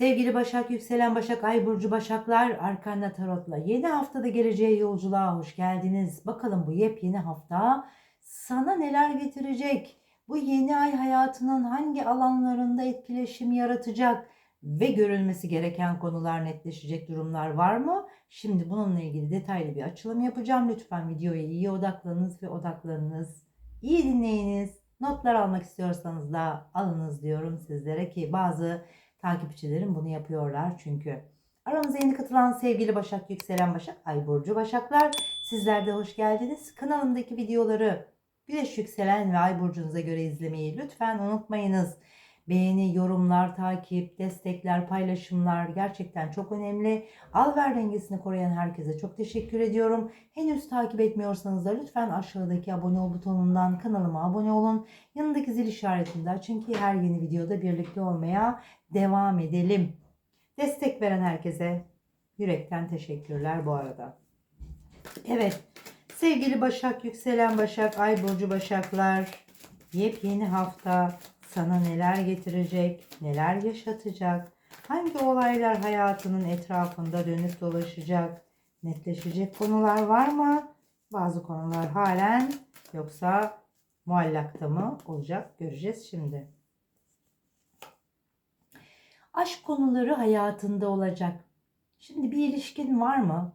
Sevgili Başak, Yükselen Başak, Ay Burcu Başaklar, Arkanda Tarot'la yeni haftada geleceğe yolculuğa hoş geldiniz. Bakalım bu yepyeni hafta sana neler getirecek? Bu yeni ay hayatının hangi alanlarında etkileşim yaratacak? Ve görülmesi gereken konular netleşecek durumlar var mı? Şimdi bununla ilgili detaylı bir açılım yapacağım. Lütfen videoya iyi odaklanınız ve odaklanınız. İyi dinleyiniz. Notlar almak istiyorsanız da alınız diyorum sizlere ki bazı takipçilerim bunu yapıyorlar çünkü. Aramıza yeni katılan sevgili Başak, Yükselen Başak, Ay Burcu Başaklar sizler de hoş geldiniz. Kanalımdaki videoları Güneş Yükselen ve Ay Burcunuza göre izlemeyi lütfen unutmayınız. Beğeni, yorumlar, takip, destekler, paylaşımlar gerçekten çok önemli. Al ver dengesini koruyan herkese çok teşekkür ediyorum. Henüz takip etmiyorsanız da lütfen aşağıdaki abone ol butonundan kanalıma abone olun. Yanındaki zil işaretini de açın ki her yeni videoda birlikte olmaya devam edelim. Destek veren herkese yürekten teşekkürler bu arada. Evet sevgili Başak, Yükselen Başak, Ay Burcu Başaklar yepyeni hafta sana neler getirecek, neler yaşatacak, hangi olaylar hayatının etrafında dönüp dolaşacak, netleşecek konular var mı? Bazı konular halen yoksa muallakta mı olacak göreceğiz şimdi. Aşk konuları hayatında olacak. Şimdi bir ilişkin var mı?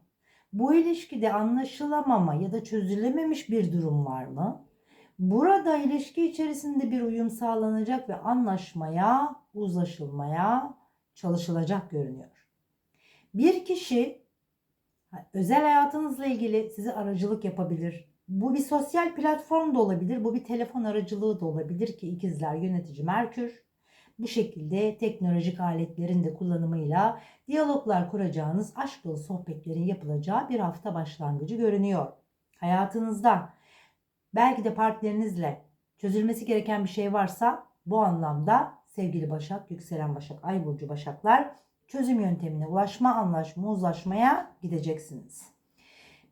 Bu ilişkide anlaşılamama ya da çözülememiş bir durum var mı? Burada ilişki içerisinde bir uyum sağlanacak ve anlaşmaya, uzlaşılmaya çalışılacak görünüyor. Bir kişi özel hayatınızla ilgili size aracılık yapabilir. Bu bir sosyal platform da olabilir, bu bir telefon aracılığı da olabilir ki ikizler yönetici Merkür. Bu şekilde teknolojik aletlerin de kullanımıyla diyaloglar kuracağınız, aşk dolu sohbetlerin yapılacağı bir hafta başlangıcı görünüyor. Hayatınızda belki de partnerinizle çözülmesi gereken bir şey varsa bu anlamda sevgili Başak, yükselen Başak, Ay burcu Başaklar çözüm yöntemine ulaşma, anlaşma, uzlaşmaya gideceksiniz.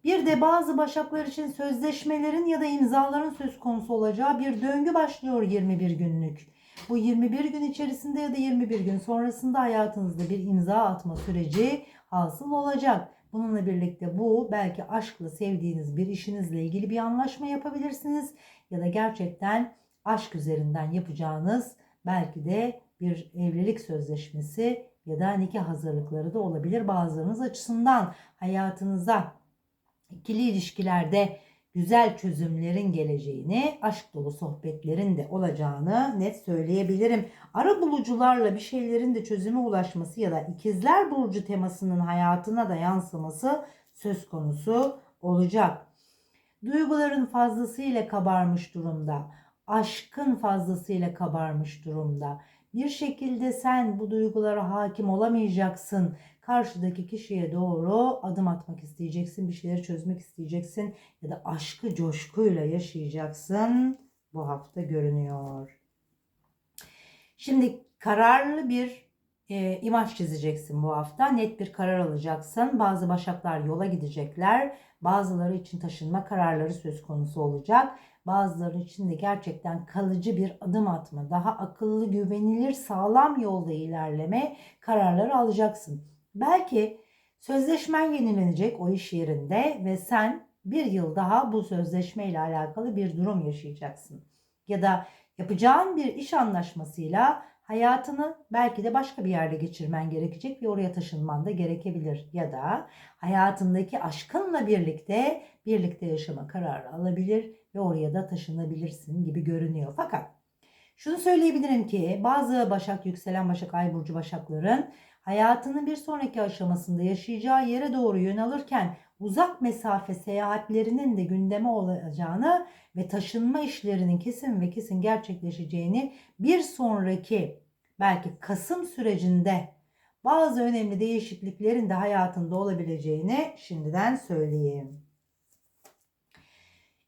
Bir de bazı başaklar için sözleşmelerin ya da imzaların söz konusu olacağı bir döngü başlıyor 21 günlük. Bu 21 gün içerisinde ya da 21 gün sonrasında hayatınızda bir imza atma süreci hasıl olacak. Bununla birlikte bu belki aşkla sevdiğiniz bir işinizle ilgili bir anlaşma yapabilirsiniz ya da gerçekten aşk üzerinden yapacağınız belki de bir evlilik sözleşmesi ya da nikah hazırlıkları da olabilir bazılarınız açısından hayatınıza ikili ilişkilerde güzel çözümlerin geleceğini, aşk dolu sohbetlerin de olacağını net söyleyebilirim. Ara bulucularla bir şeylerin de çözüme ulaşması ya da ikizler burcu temasının hayatına da yansıması söz konusu olacak. Duyguların fazlasıyla kabarmış durumda. Aşkın fazlasıyla kabarmış durumda. Bir şekilde sen bu duygulara hakim olamayacaksın karşıdaki kişiye doğru adım atmak isteyeceksin, bir şeyleri çözmek isteyeceksin ya da aşkı coşkuyla yaşayacaksın. Bu hafta görünüyor. Şimdi kararlı bir e, imaj çizeceksin bu hafta. Net bir karar alacaksın. Bazı başaklar yola gidecekler. Bazıları için taşınma kararları söz konusu olacak. Bazıları için de gerçekten kalıcı bir adım atma, daha akıllı, güvenilir, sağlam yolda ilerleme kararları alacaksın. Belki sözleşmen yenilenecek o iş yerinde ve sen bir yıl daha bu sözleşme ile alakalı bir durum yaşayacaksın. Ya da yapacağın bir iş anlaşmasıyla hayatını belki de başka bir yerde geçirmen gerekecek ve oraya taşınman da gerekebilir. Ya da hayatındaki aşkınla birlikte birlikte yaşama kararı alabilir ve oraya da taşınabilirsin gibi görünüyor. Fakat şunu söyleyebilirim ki bazı Başak yükselen Başak Ay burcu Başakların hayatının bir sonraki aşamasında yaşayacağı yere doğru yönelirken uzak mesafe seyahatlerinin de gündeme olacağını ve taşınma işlerinin kesin ve kesin gerçekleşeceğini bir sonraki belki Kasım sürecinde bazı önemli değişikliklerin de hayatında olabileceğini şimdiden söyleyeyim.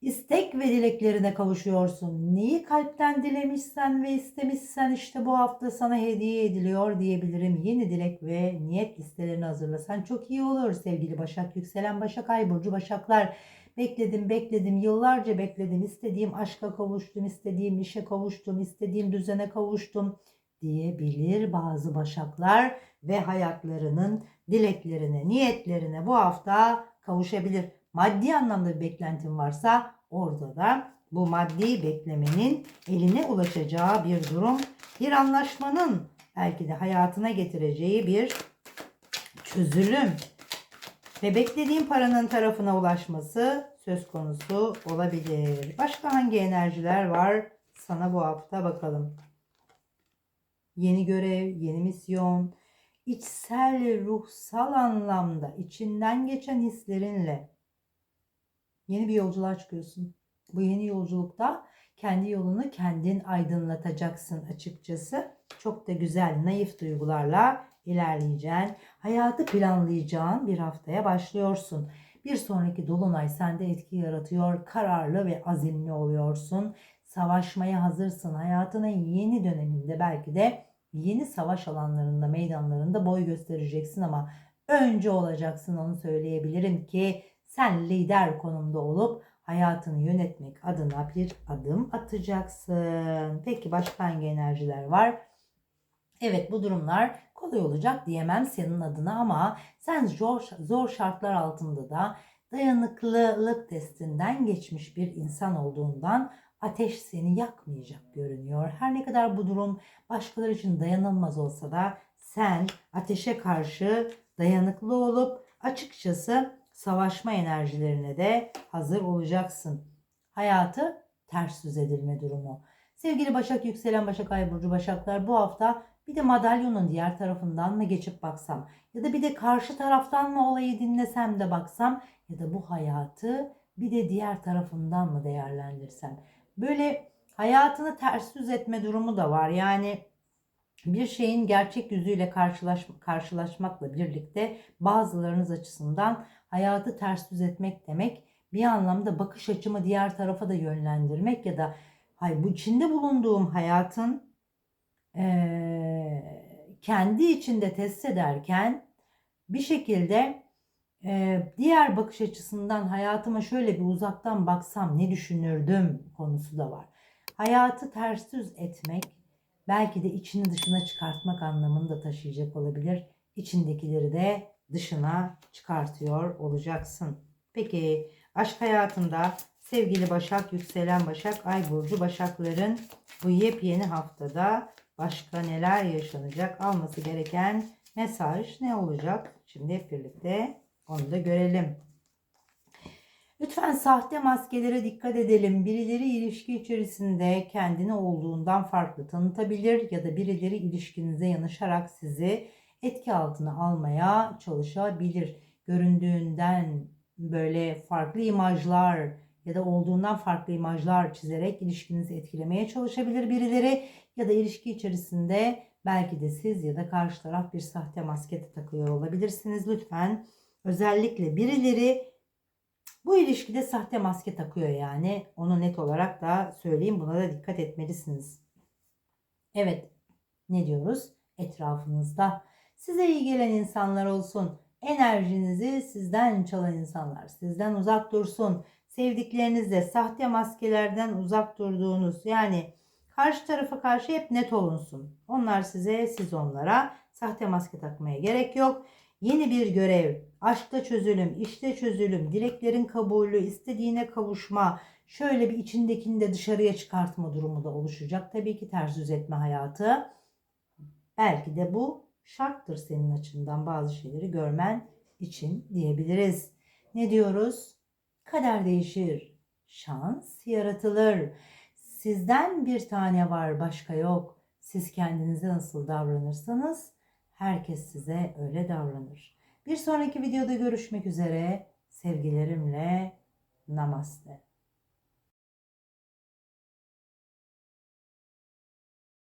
İstek ve dileklerine kavuşuyorsun. Neyi kalpten dilemişsen ve istemişsen işte bu hafta sana hediye ediliyor diyebilirim. Yeni dilek ve niyet listelerini hazırlasan çok iyi olur sevgili Başak. Yükselen Başak, Ay Burcu Başaklar. Bekledim, bekledim, yıllarca bekledim. İstediğim aşka kavuştum, istediğim işe kavuştum, istediğim düzene kavuştum diyebilir bazı başaklar ve hayatlarının dileklerine, niyetlerine bu hafta kavuşabilir. Maddi anlamda bir beklentin varsa orada da bu maddi beklemenin eline ulaşacağı bir durum, bir anlaşmanın belki de hayatına getireceği bir çözülüm ve beklediğin paranın tarafına ulaşması söz konusu olabilir. Başka hangi enerjiler var sana bu hafta bakalım. Yeni görev, yeni misyon, içsel, ruhsal anlamda içinden geçen hislerinle yeni bir yolculuğa çıkıyorsun. Bu yeni yolculukta kendi yolunu kendin aydınlatacaksın açıkçası. Çok da güzel, naif duygularla ilerleyeceğin, hayatı planlayacağın bir haftaya başlıyorsun. Bir sonraki dolunay sende etki yaratıyor, kararlı ve azimli oluyorsun. Savaşmaya hazırsın. Hayatının yeni döneminde belki de yeni savaş alanlarında, meydanlarında boy göstereceksin ama önce olacaksın onu söyleyebilirim ki sen lider konumda olup hayatını yönetmek adına bir adım atacaksın. Peki başka hangi enerjiler var? Evet bu durumlar kolay olacak diyemem senin adına ama sen zor, zor şartlar altında da dayanıklılık testinden geçmiş bir insan olduğundan ateş seni yakmayacak görünüyor. Her ne kadar bu durum başkaları için dayanılmaz olsa da sen ateşe karşı dayanıklı olup açıkçası savaşma enerjilerine de hazır olacaksın. Hayatı ters düz edilme durumu. Sevgili Başak, Yükselen Başak, Ay Burcu Başaklar bu hafta bir de madalyonun diğer tarafından mı geçip baksam ya da bir de karşı taraftan mı olayı dinlesem de baksam ya da bu hayatı bir de diğer tarafından mı değerlendirsem. Böyle hayatını ters düz etme durumu da var. Yani bir şeyin gerçek yüzüyle karşılaş, karşılaşmakla birlikte bazılarınız açısından hayatı ters düz etmek demek bir anlamda bakış açımı diğer tarafa da yönlendirmek ya da hay bu içinde bulunduğum hayatın e, kendi içinde test ederken bir şekilde e, diğer bakış açısından hayatıma şöyle bir uzaktan baksam ne düşünürdüm konusu da var. Hayatı ters düz etmek belki de içini dışına çıkartmak anlamını da taşıyacak olabilir. İçindekileri de dışına çıkartıyor olacaksın. Peki aşk hayatında sevgili Başak, yükselen Başak, Ay burcu Başakların bu yepyeni haftada başka neler yaşanacak? Alması gereken mesaj ne olacak? Şimdi hep birlikte onu da görelim. Lütfen sahte maskelere dikkat edelim. Birileri ilişki içerisinde kendini olduğundan farklı tanıtabilir ya da birileri ilişkinize yanaşarak sizi etki altına almaya çalışabilir. Göründüğünden böyle farklı imajlar ya da olduğundan farklı imajlar çizerek ilişkinizi etkilemeye çalışabilir birileri ya da ilişki içerisinde belki de siz ya da karşı taraf bir sahte maske takıyor olabilirsiniz. Lütfen özellikle birileri bu ilişkide sahte maske takıyor yani. Onu net olarak da söyleyeyim. Buna da dikkat etmelisiniz. Evet. Ne diyoruz? Etrafınızda size iyi gelen insanlar olsun. Enerjinizi sizden çalan insanlar sizden uzak dursun. Sevdiklerinizle sahte maskelerden uzak durduğunuz yani karşı tarafa karşı hep net olunsun. Onlar size siz onlara sahte maske takmaya gerek yok. Yeni bir görev, aşkta çözülüm, işte çözülüm, dileklerin kabulü, istediğine kavuşma, şöyle bir içindekini de dışarıya çıkartma durumu da oluşacak. Tabii ki ters yüz etme hayatı. Belki de bu şarttır senin açından bazı şeyleri görmen için diyebiliriz. Ne diyoruz? Kader değişir, şans yaratılır. Sizden bir tane var, başka yok. Siz kendinize nasıl davranırsanız herkes size öyle davranır. Bir sonraki videoda görüşmek üzere. Sevgilerimle namaste.